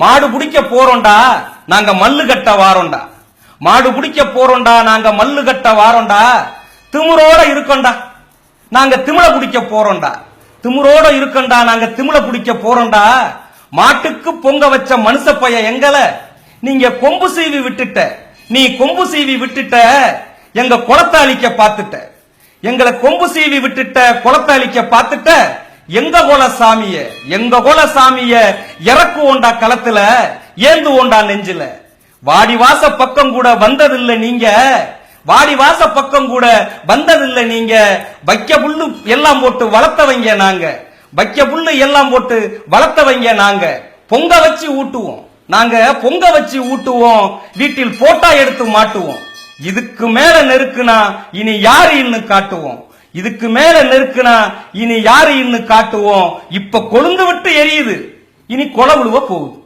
மாடு பிடிக்க போறோம்டா நாங்க மல்லு கட்ட வாரோம்டா. மாடு பிடிக்க போறோம்டா நாங்க மல்லு கட்ட வாரோம்டா. திமுறோட இருக்கோம்டா. நாங்க திமிழ பிடிக்க போறோம்டா. திமுறோட இருக்கோம்டா நாங்க திமிழ பிடிக்க போறோம்டா. மாட்டுக்கு பொங்க வச்ச மனுஷ பைய எங்களை நீங்க கொம்பு சீவி விட்டுட்ட. நீ கொம்பு சீவி விட்டுட்ட எங்க குளத்தை அழிக்க பார்த்துட்ட. எங்களை கொம்பு சீவி விட்டுட்ட குளத்தை அழிக்க பார்த்துட்ட. எங்க கோல சாமிய? எங்க கோல சாமிய? இறக்குவோண்டா களத்துல? ஏந்துவோண்டா நெஞ்சில? வாடிவாச பக்கம் கூட வந்ததில்ல நீங்க. வாடிவாச பக்கம் கூட வந்ததில்ல நீங்க. வைக்க புல்லு எல்லாம் போட்டு வளர்த்தவங்க நாங்க. வைக்க புல்லு எல்லாம் போட்டு வளர்த்தவங்க நாங்க. பொங்க வச்சு ஊட்டுவோம். நாங்க பொங்க வச்சு ஊட்டுவோம். வீட்டில் போட்டா எடுத்து மாட்டுவோம். இதுக்கு மேல நெருக்குனா இனி யாரு இன்னும் காட்டுவோம்? இதுக்கு மேல நெருக்குனா இனி யாரு இன்னும் காட்டுவோம்? இப்ப கொழுந்து விட்டு எரியுது. இனி கொலை விழுவ போகுது.